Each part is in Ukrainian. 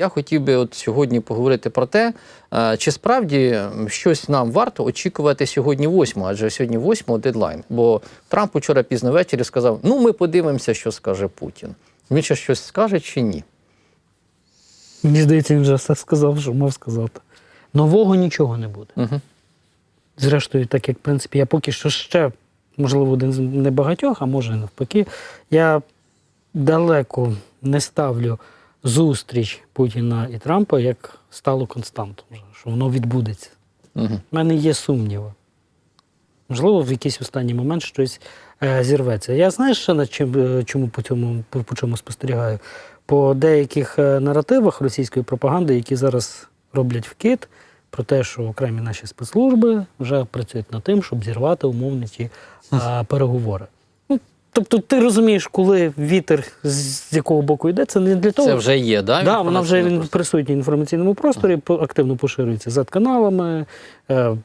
Я хотів би от сьогодні поговорити про те, е, чи справді щось нам варто очікувати сьогодні 8, адже сьогодні 8 дедлайн. Бо Трамп учора пізно ввечері сказав: ну ми подивимося, що скаже Путін. Він ще щось скаже чи ні? Мені здається, він вже все сказав, що мав сказати. Нового нічого не буде. Угу. Зрештою, так як, в принципі, я поки що ще, можливо, один з небагатьох, а може навпаки, я далеко не ставлю зустріч Путіна і Трампа як сталу константу, вже, що воно відбудеться. Угу. У мене є сумніви. Можливо, в якийсь останній момент щось е, зірветься. Я знаєш, ще над чим, е, чому по цьому по, по чому спостерігаю? По деяких е, наративах російської пропаганди, які зараз роблять вкид, про те, що окремі наші спецслужби вже працюють над тим, щоб зірвати умовні ті е, переговори. Тобто, ти розумієш, коли вітер з, якого боку йде, це не для того, Це вже є, да? Да, вона вже він присутній в інформаційному просторі, активно поширюється z каналами, е,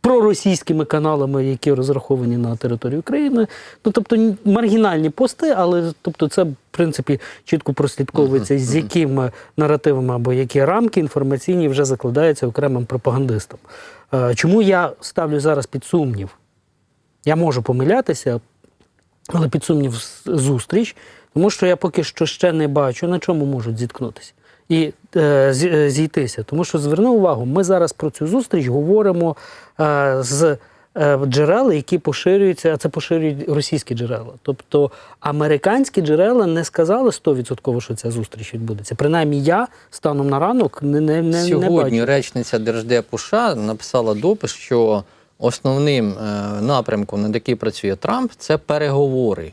проросійськими каналами, які розраховані на територію України. Ну, тобто маргінальні пости, але тобто, це, в принципі, чітко прослідковується, з якими наративами або які рамки інформаційні вже закладаються окремим пропагандистам. Е, чому я ставлю зараз під сумнів? Я можу помилятися, але під сумнів зустріч, тому що я поки що ще не бачу, на чому можуть зіткнутися і е, е, зійтися. Тому що зверни увагу, ми зараз про цю зустріч говоримо е, з е, джерел, які поширюються, а це поширюють російські джерела. Тобто американські джерела не сказали 100%, що ця зустріч відбудеться. Принаймні, я станом на ранок не, не, не, не Сьогодні речниця Держдепу США написала допис, що основним е, напрямком, над який працює Трамп, це переговори.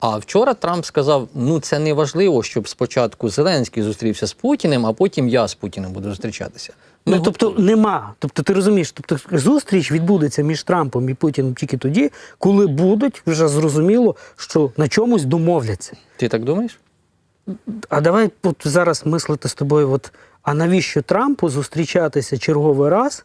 А вчора Трамп сказав: ну це не важливо, щоб спочатку Зеленський зустрівся з Путіним, а потім я з Путіним буду зустрічатися. Ми Ну, тобто готові. нема. Тобто, ти розумієш, тобто зустріч відбудеться між Трампом і Путіним тільки тоді, коли будуть вже зрозуміло, що на чомусь домовляться. ти так думаєш? А давай от зараз мислити з тобою: от, а навіщо Трампу зустрічатися черговий раз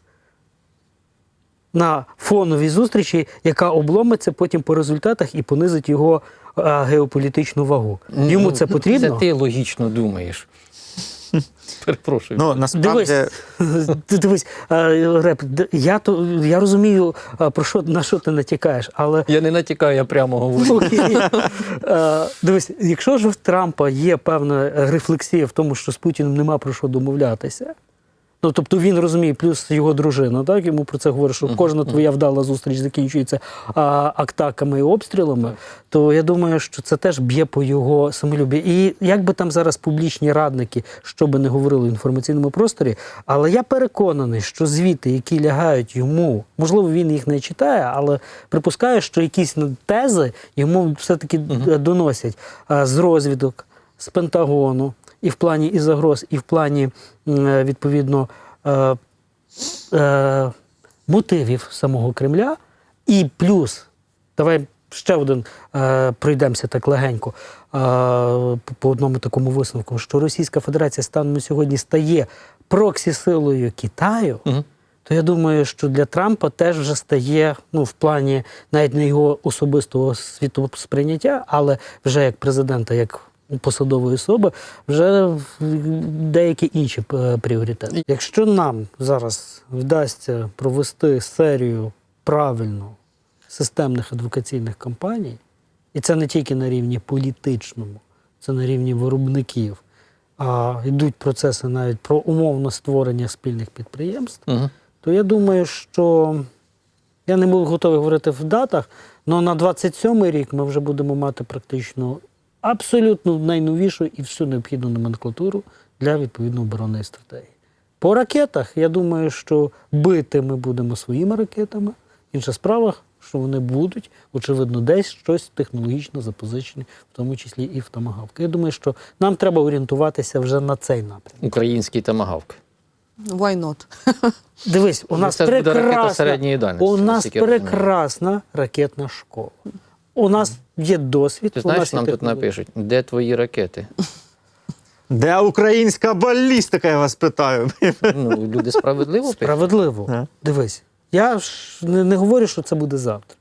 на фоновій зустрічі, яка обломиться потім по результатах і понизить його а, геополітичну вагу? Йому Ну, це потрібно? Це ти логічно думаєш. Перепрошую. Ну насправді Дивись, дивись, е, Реп, я то я розумію, е, про що на що ти натякаєш, але Я не натякаю, я прямо говорю. Окей. Е, Дивись, якщо ж в Трампа є певна рефлексія в тому, що з Путіним нема про що домовлятися. Ну, тобто він розуміє, плюс його дружина, так йому про це говорить, що кожна твоя вдала зустріч закінчується а, атаками і обстрілами. То я думаю, що це теж б'є по його самолюбі. І як би там зараз публічні радники, що би не говорили в інформаційному просторі, але я переконаний, що звіти, які лягають йому, можливо, він їх не читає, але припускаю, що якісь тези йому все-таки доносять а, з розвідок, з Пентагону, і в плані і загроз, і в плані е, відповідно е, е, мотивів самого Кремля, і плюс, давай ще один пройдемося так легенько по- одному такому висновку, що Російська Федерація станом на сьогодні стає проксі-силою Китаю. Мгм. То я думаю, що для Трампа теж вже стає ну, в плані навіть не його особистого світосприйняття, але вже як президента, як посадової особи, вже деякі інші е, пріоритети. Якщо нам зараз вдасться провести серію правильно системних адвокаційних кампаній, і це не тільки на рівні політичному, це на рівні виробників, а йдуть процеси навіть про умовно створення спільних підприємств, Мгм. то я думаю, що я не був готовий говорити в датах, але на 27-й рік ми вже будемо мати практично абсолютно найновішу і всю необхідну номенклатуру для відповідно оборонної стратегії. По ракетах, я думаю, що бити ми будемо своїми ракетами. Інша справа, що вони будуть, очевидно, десь щось технологічно запозичені, в тому числі і в томагавки. Я думаю, що нам треба орієнтуватися вже на цей напрям. Український тамагавк. Why not? Дивись, у Ну, нас прекрасна, середньої дальності, у нас прекрасна ракетна школа. У нас є досвід. Ти у знаєш, нас нам тут напишуть, де твої ракети? де українська балістика, я вас питаю. Ну, люди справедливо пишуть. Справедливо. Ага. Дивись. Я ж не, не говорю, що це буде завтра.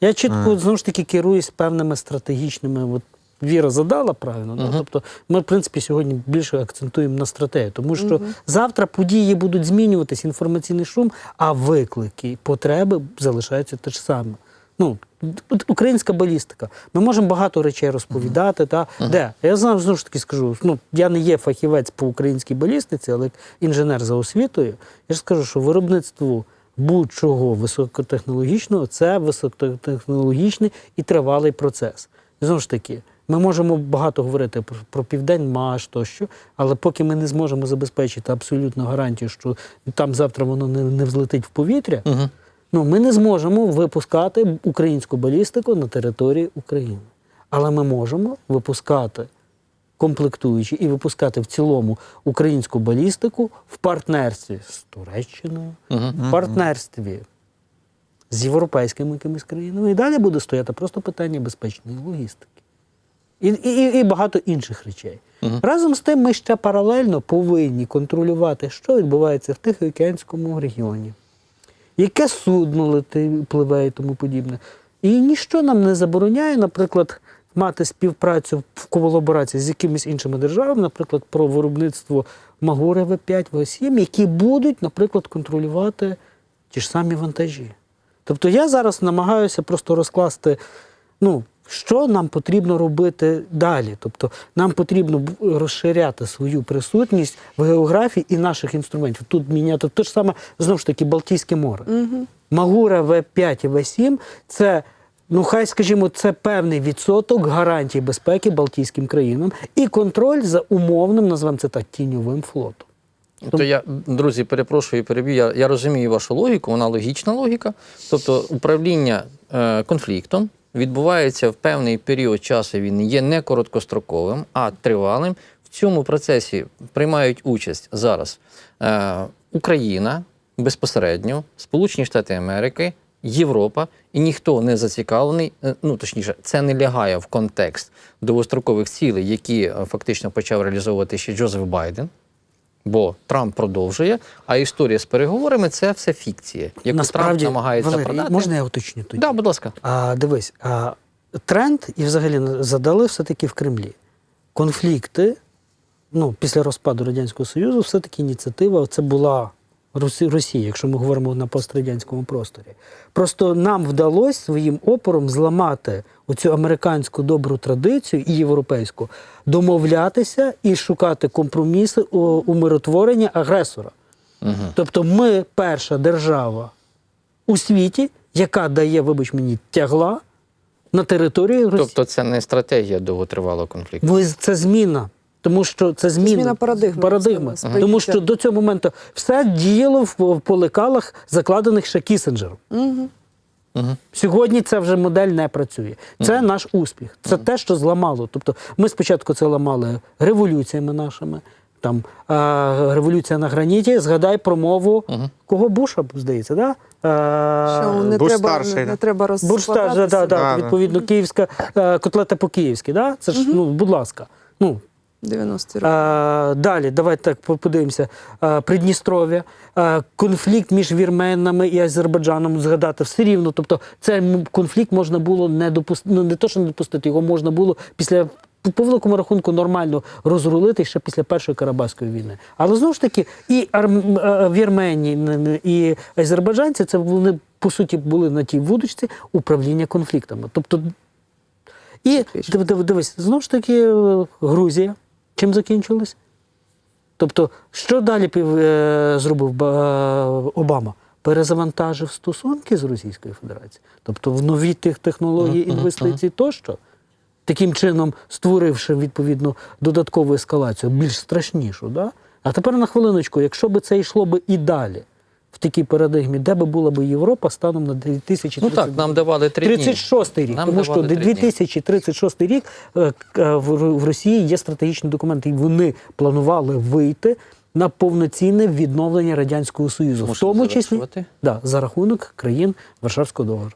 Я чітко Ага. знову ж таки керуюсь певними стратегічними от, Віра задала правильно. да? Тобто ми, в принципі, сьогодні більше акцентуємо на стратегію, тому що завтра події будуть змінюватись, інформаційний шум, а виклики, потреби залишаються те ж саме. Ну, українська балістика. Ми можемо багато речей розповідати. Та, Де? Я знаю, знову ж таки скажу, ну, я не є фахівець по українській балістиці, але інженер за освітою, я ж скажу, що виробництво будь-чого високотехнологічного це високотехнологічний і тривалий процес. І знову ж таки, ми можемо багато говорити про, про Південмаш тощо, але поки ми не зможемо забезпечити абсолютну гарантію, що там завтра воно не, не взлетить в повітря. Ну, ми не зможемо випускати українську балістику на території України. Але ми можемо випускати комплектуючі і випускати в цілому українську балістику в партнерстві з Туреччиною, в партнерстві з європейськими якимись країнами. І далі буде стояти просто питання безпечної логістики. І, і, і багато інших речей. Разом з тим, ми ще паралельно повинні контролювати, що відбувається в Тихоокеанському регіоні, яке судно лети, пливе і тому подібне. І ніщо нам не забороняє, наприклад, мати співпрацю в колаборації з якимись іншими державами, наприклад, про виробництво Магури В5, В7, які будуть, наприклад, контролювати ті ж самі вантажі. Тобто я зараз намагаюся просто розкласти, ну, що нам потрібно робити далі. Тобто нам потрібно розширяти свою присутність в географії і наших інструментів. Тут міняти те ж саме, знову ж таки, Балтійське море. Магура В5 і В7 це. Ну, хай, скажімо, це певний відсоток гарантій безпеки Балтійським країнам і контроль за умовним, назвемо це так, тіньовим флотом. То я, друзі, перепрошую, переб'ю. Я, я розумію вашу логіку, вона логічна логіка. Тобто управління е, конфліктом відбувається в певний період часу. Він є не короткостроковим, а тривалим. В цьому процесі приймають участь зараз е, Україна безпосередньо, Сполучені Штати Америки, Європа, і ніхто не зацікавлений. е, Ну точніше, це не лягає в контекст довгострокових цілей, які е, фактично почав реалізовувати ще Джозеф Байден. Бо Трамп продовжує, а історія з переговорами це все фікція, яку Трамп намагається Валерій, продати. можна я уточню тоді? Да, будь ласка. А, дивись, а, тренд і взагалі задали все-таки в Кремлі. Конфлікти, ну, після розпаду Радянського Союзу, все-таки ініціатива це була Росі- Росії, якщо ми говоримо на пострадянському просторі. Просто нам вдалося своїм опором зламати оцю американську добру традицію і європейську, домовлятися і шукати компроміси у умиротворення агресора. Угу. Тобто ми перша держава у світі, яка дає, вибач мені, тягла на території Росії. Тобто це не стратегія довготривалого конфлікту. Ну, це зміна. Тому що це зміна, зміна парадигми, парадигми. сприйняття. Тому що до цього моменту все діяло в, в по лекалах, закладених ще Кісінджером. Угу. Угу. Сьогодні ця вже модель не працює. Це наш успіх. Це те, що зламало. Тобто ми спочатку це ламали революціями нашими. Там а, революція на граніті. Згадай промову кого Буша, здається, да? А, Що не Буш треба, старший, не, да. треба да, да, да, Да, да. відповідно, київська е, котлета по-київськи, да? Це ж, ну, будь ласка. Ну, 90 років. а, далі, давайте так подивимося. А, Придністров'я, а, конфлікт між вірменами і Азербайджаном згадати все рівно. Тобто, цей конфлікт можна було не допустити, ну не то, що не допустити, його можна було після. По великому рахунку нормально розрулити ще після першої Карабахської війни. Але знову ж таки, і арм... е, вірмені, н- н- і азербайджанці це вони по суті були на тій вудочці управління конфліктами. Тобто і див- див- дивись, знову ж таки, е, Грузія чим закінчилось? Тобто, що далі пів- е, зробив ба- Обама? Перезавантажив стосунки з Російською Федерацією, тобто в нові тих технології, інвестицій тощо, таким чином створивши відповідно додаткову ескалацію, більш страшнішу. Да? А тепер на хвилиночку, якщо би це йшло би і далі такій парадигмі, де би була би Європа станом на 2030 Ну так, нам давали три дні. 36 рік, Нам тому що давали три дні. 2036 рік е, е, в Росії є стратегічні документи, і вони планували вийти на повноцінне відновлення радянського союзу, в тому числі да, за рахунок країн Варшавського договору.